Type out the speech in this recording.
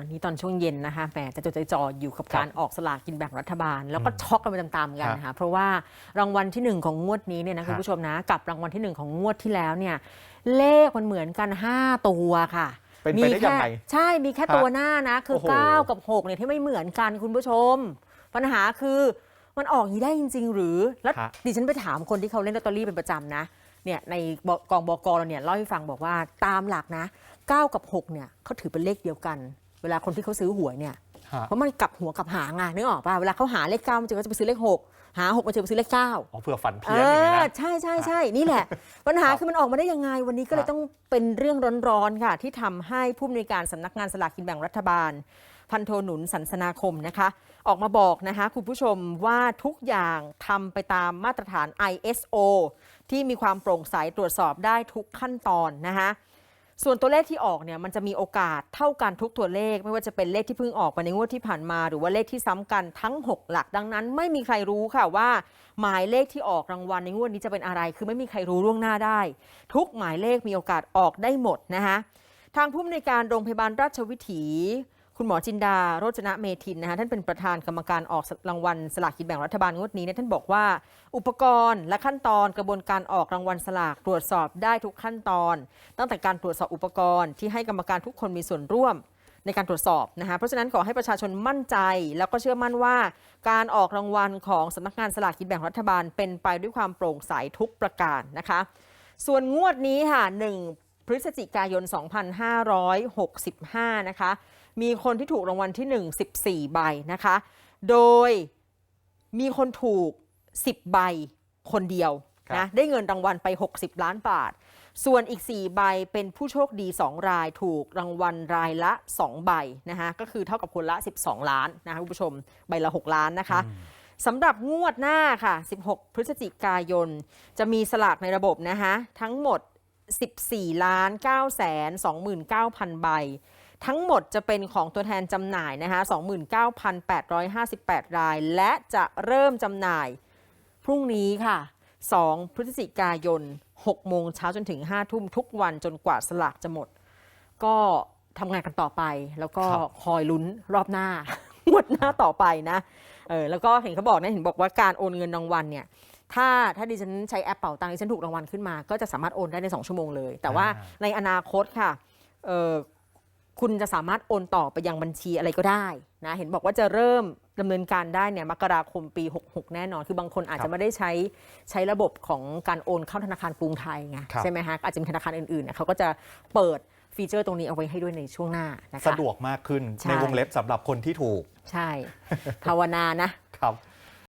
อันนี้ตอนช่วงเย็นนะคะแหมจะจดใจจ่ออยู่กับครับการออกสลากกินแบ่งรัฐบาล แล้วก็ช็อกกันไปตามๆกันนะคะเพราะว่ารางวัลที่หนึ่งของงวดนี้เนี่ยนะฮะคุณผู้ชมนะกับรางวัลที่หนึ่งของงวดที่แล้วเนี่ยเลขมันเหมือนกัน 5 ตัวค่ะเป็นไปได้ยังไงมีแค่ใช่มีแค่ฮะตัวหน้านะ คือโอ้โห9กับ6เนี่ยที่ไม่เหมือนกันคุณผู้ชม ปัญหาคือมันออกอย่างนี้ได้จริง ๆ หรือแล้วฮะดิฉันไปถามคนที่เขาเล่นลอตเตอรี่เป็นประจำนะเนี่ยในบกองบกเราเนี่ยเล่าให้ฟังบอกว่าตามหลักนะ 9 กับ 6 เนี่ยเขาถือเป็นเลขเดียวกัน เวลาคนที่เขาซื้อหวยเนี่ยฮะเพราะมันกลับหัวกลับหางอะนึกออกป่ะเวลาเขาหาเลขเก้ามันจะก็จะไปซื้อเลขหกหาหกมันจะไปซื้อเลขเก้า อ๋อเผื่อฝันเอเพี้ยนอย่างนี้อนะ ใช่ใช่ใช่นี่แหละ ปัญหาครับคือมันออกมาได้ยังไง วันนี้ก็เลยฮะต้องเป็นเรื่องร้อนๆค่ะ ที่ทำให้ผู้อำนวยการสำนักงานสลากกินแบ่งรัฐบาล พันโทหนุนสันสนาคมนะคะ ออกมาบอกนะคะคุณผู้ชมว่าทุกอย่างทำไปตามมาตรฐาน ISO ที่มีความโปร่งใสตรวจสอบได้ทุกขั้นตอนนะคะ ส่วนตัวเลขที่ออกเนี่ยมันจะมีโอกาสเท่ากันทุกตัวเลข ไม่ว่าจะเป็นเลขที่เพิ่งออกมาในงวดที่ผ่านมา หรือว่าเลขที่ซ้ำกันทั้ง 6 หลักดังนั้น ไม่มีใครรู้ค่ะว่า หมายเลขที่ออกรางวัลในงวดนี้จะเป็นอะไร คือไม่มีใครรู้ล่วงหน้าได้ ทุกหมายเลขมีโอกาสออกได้หมดนะคะทางผู้อำนวยการโรงพยาบาลราชวิถี คุณหมอจินดา โรจนะเมทินนะคะท่านเป็นประธานกรรมการออกรางวัลสลากกินแบ่งรัฐบาลงวดนี้เนี่ยท่านบอกว่า อุปกรณ์และขั้นตอนกระบวนการออกรางวัลสลากตรวจสอบได้ทุกขั้นตอน ตั้งแต่การตรวจสอบอุปกรณ์ที่ให้กรรมการทุกคนมีส่วนร่วมในการตรวจสอบนะคะเพราะฉะนั้นขอให้ประชาชนมั่นใจ แล้วก็เชื่อมั่นว่า การออกรางวัลของสำนักงานสลากกินแบ่งรัฐบาลเป็นไปด้วยความโปร่งใสทุกประการนะคะ ส่วนงวดนี้ค่ะ1 พฤศจิกายน 2565 นะคะ มีคนที่ถูกรางวัลที่ 1 14 ใบนะคะ โดยมีคนถูก 10 ใบคนเดียวครับนะได้เงินรางวัลไป 60 ล้านบาท ส่วนอีก 4 ใบเป็นผู้โชคดี 2 รายถูกรางวัลรายละ 2 ใบนะคะก็คือเท่ากับคนละ 12 ล้านนะคะคุณผู้ชมใบละ 6 ล้านนะคะสำหรับงวดหน้าค่ะ 16 พฤศจิกายน จะมีสลากในระบบนะคะทั้งหมด 14 ล้าน9แสน29,000 ใบ ทั้งหมดจะเป็นของตัวแทนจำหน่ายนะคะ29,858 ราย และจะเริ่มจำหน่าย พรุ่งนี้ค่ะ 2 พฤศจิกายน 6 โมงเช้าจนถึง 5 ทุ่มทุกวันจนกว่าสลากจะหมด ก็ทำงานกันต่อไป แล้วก็ครับคอยลุ้นรอบหน้างวดหน้าต่อไปนะเออแล้วก็เห็นเขาบอกนะเห็นบอกว่าการโอนเงินรางวัลเนี่ย ถ้าถ้าดิฉันใช้แอปเป่าตังค์ดิฉันถูกรางวัลขึ้นมา ก็จะสามารถโอนได้ใน 2 ชั่วโมงเลย แต่ว่าอ่าในอนาคตค่ะเออคุณจะสามารถโอนต่อไปยังบัญชีอะไรก็ได้นะเห็นบอกว่าจะเริ่มดำเนินการได้เนี่ยมกราคมปี 66 แน่นอน คือบางคนอาจครัจะบไม่ได้ใช้ใช้ระบบของการโอนเข้าธนาคารกรุงไทยไงครับใช่ไหมฮะอาจจะมีธนาคารอื่นๆเนี่ยเขาก็จะเปิดฟีเจอร์ตรงนี้เอาไว้ให้ด้วยในช่วงหน้านะคะสะดวกมากขึ้นใช่ในวงเล็บสำหรับคนที่ถูก ใช่ภาวนานะครับ